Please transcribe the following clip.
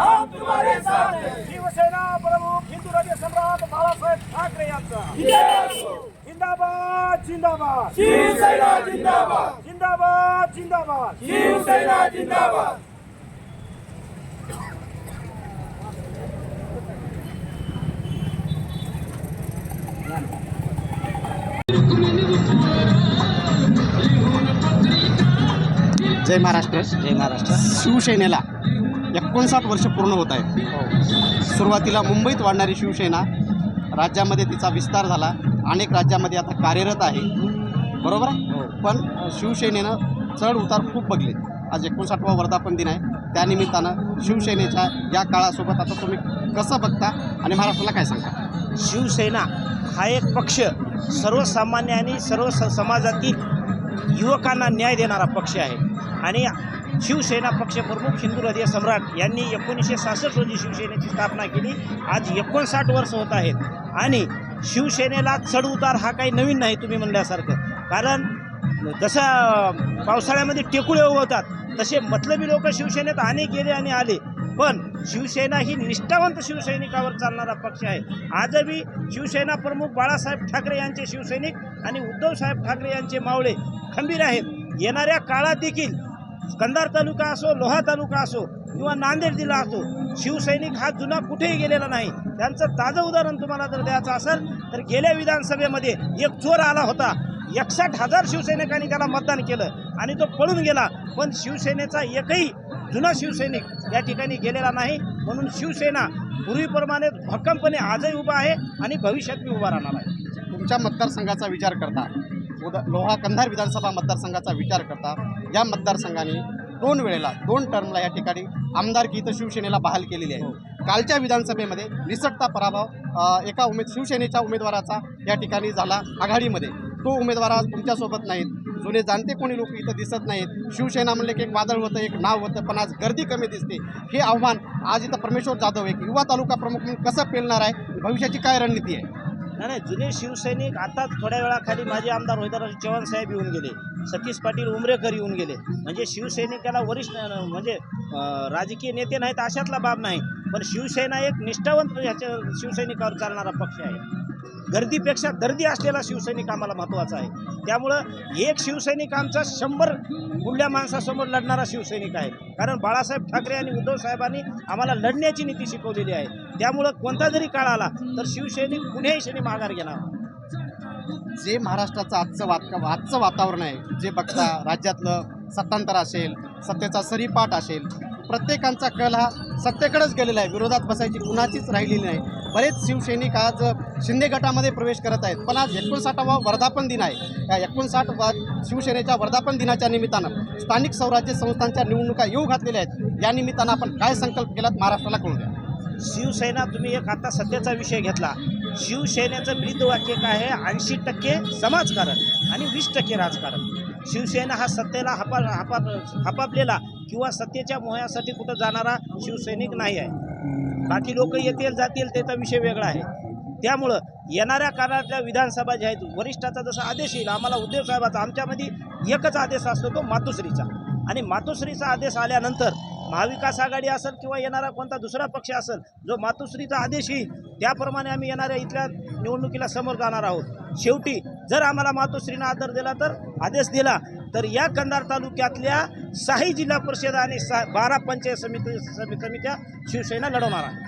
हम तुम्हारे साथ हैं। शिवसेना प्रमुख हिंदू राज्य सम्राट बाळासाहेब ठाकरे यांचा। जिंदाबाद जिंदाबाद। शिवसेना जिंदाबाद। जिंदाबाद जिंदाबाद। शिवसेना जिंदाबाद। जय महाराष्ट्र जय महाराष्ट्र. शिवसेनेला एकोणसाठ वर्ष पूर्ण होत आहेत. सुरुवातीला मुंबईत वाढणारी शिवसेना राज्यामध्ये तिचा विस्तार झाला. अनेक राज्यामध्ये आता कार्यरत आहे. बरोबर आहे? पण शिवसेनेनं चढ उतार खूप बघले. आज एकोणसाठवा वर्धापन दिन आहे. त्यानिमित्तानं शिवसेनेच्या या काळासोबत आता तुम्ही कसं बघता आणि महाराष्ट्राला काय सांगता? शिवसेना हा एक पक्ष सर्वसामान्य आणि सर्व स समाजातील युवकांना न्याय देणारा पक्ष आहे. आणि शिवसेना पक्षप्रमुख हिंदू हृदय सम्राट यांनी एकोणीसशे सहासष्ट रोजी शिवसेनेची स्थापना केली. आज एकोणसाठ वर्ष होत आहेत. आणि शिवसेनेला चढउतार हा काही नवीन नाही तुम्ही म्हणल्यासारखं. कारण जसं पावसाळ्यामध्ये टेकुळे उगवतात तसे मतलबी लोक शिवसेनेत अनेक गेले आणि आले. पण शिवसेना ही निष्ठावंत शिवसैनिकावर चालणारा पक्ष आहे. आजही शिवसेना प्रमुख बाळासाहेब ठाकरे यांचे शिवसैनिक आणि उद्धवसाहेब ठाकरे यांचे मावळे खंबीर आहेत. येणाऱ्या काळात देखील कंधार तालुका असो लोहा तालुका असो किंवा नांदेड जिल्हा असो शिवसैनिक हा जुना कुठेही गेलेला नाही. त्यांचं ताजं उदाहरण तुम्हाला जर द्यायचं असेल तर गेल्या विधानसभेमध्ये एक चोर आला होता. एकसष्ट हजार शिवसैनिकांनी त्याला मतदान केलं आणि तो पळून गेला. पण शिवसेनेचा एकही जुना शिवसैनिक या ठिकाणी गेलेला नाही. म्हणून शिवसेना पूर्वीप्रमाणे भक्कमपणे आजही उभा आहे आणि भविष्यात मी उभा राहणार आहे. तुमच्या मतदारसंघाचा विचार करता. उदा लोहा कंधार विधानसभा मतदारसंघाचा विचार करता या मतदारसंघाने दोन वेळेला दोन टर्मला या ठिकाणी आमदारकी इथं शिवसेनेला बहाल केलेली आहे. कालच्या विधानसभेमध्ये निसटता पराभव एका उमेद शिवसेनेच्या उमेदवाराचा या ठिकाणी झाला आघाडीमध्ये. तो उमेदवार आज तुमच्यासोबत नाहीत. जुने जाणते कोणी लोक इथं दिसत नाहीत. शिवसेना म्हणले की एक वादळ होतं एक नाव होतं पण आज गर्दी कमी दिसते. हे आव्हान आज इथं परमेश्वर जाधव एक युवा तालुका प्रमुख म्हणून कसं पेलणार आहे? भविष्याची काय रणनीती आहे? नाही नाही जुने शिवसैनिक आताच थोड्या वेळाखाली माजी आमदार होईदाराज चव्हाण साहेब येऊन गेले. सतीश पाटील उमरेकर येऊन गेले. म्हणजे शिवसैनिकाला वरिष्ठ म्हणजे राजकीय नेते नाहीत अशातला बाब नाही. पण शिवसेना एक निष्ठावंत ह्याच्या शिवसैनिकावर चालणारा पक्ष आहे. गर्दीपेक्षा दर्दी असलेला शिवसैनिक आम्हाला महत्त्वाचा आहे. त्यामुळं एक शिवसैनिक आमचा शंभर बुडल्या माणसासमोर लढणारा शिवसैनिक आहे. कारण बाळासाहेब ठाकरे आणि उद्धव साहेबांनी आम्हाला लढण्याची नीती शिकवलेली आहे. त्यामुळं कोणता जरी काळ आला तर शिवसैनिक कुण्याही क्षणी माघार घेणार जे महाराष्ट्राचं आजचं वात आजचं वातावरण आहे जे बघता राज्यातलं सत्तांतर असेल सत्तेचा सरीपाठ असेल प्रत्येकांचा कल हा सत्तेकडेच गेलेला आहे. विरोधात बसायची कुणाचीच राहिलेली नाही. बरेच शिवसैनिक आज शिंदे गटामध्ये प्रवेश करत आहेत. पण आज एकोणसाठावा वर्धापन दिन आहे. या एकोणसाठ वा शिवसेनेच्या वर्धापन दिनाच्या निमित्तानं स्थानिक स्वराज्य संस्थांच्या निवडणुका येऊ घातलेल्या आहेत. या निमित्तानं आपण काय संकल्प केलात महाराष्ट्राला कळून द्या. शिवसेना तुम्ही एक आता सध्याचा विषय घेतला. शिवसेनेचं ब्रीद वाक्य काय आहे? ऐंशी टक्के समाजकारण आणि वीस टक्के राजकारण. शिवसेना हा सत्तेला हपा हपा हपापलेला किंवा सत्तेच्या मोह्यासाठी कुठं जाणारा शिवसैनिक नाही आहे. बाकी लोक येतील जातील त्याचा विषय वेगळा आहे. त्यामुळं येणाऱ्या काळातल्या विधानसभा ज्या आहेत वरिष्ठाचा जसा आदेश येईल आम्हाला उद्धव साहेबाचा आमच्यामध्ये एकच आदेश असतो तो मातोश्रीचा. आणि मातोश्रीचा आदेश आल्यानंतर महाविकास आघाडी असेल किंवा येणारा कोणता दुसरा पक्ष असेल जो मातोश्रीचा आदेश येईल त्याप्रमाणे आम्ही येणाऱ्या इथल्या निवडणुकीला समोर जाणार आहोत. शेवटी जर आम्हाला मातोश्रीनं आदर दिला तर आदेश दिला तर या कंधार तालुक्यातल्या साही जिल्हा परिषद आणि सा बारा पंचायत समिती समित्या शिवसेना लढवणार आहे.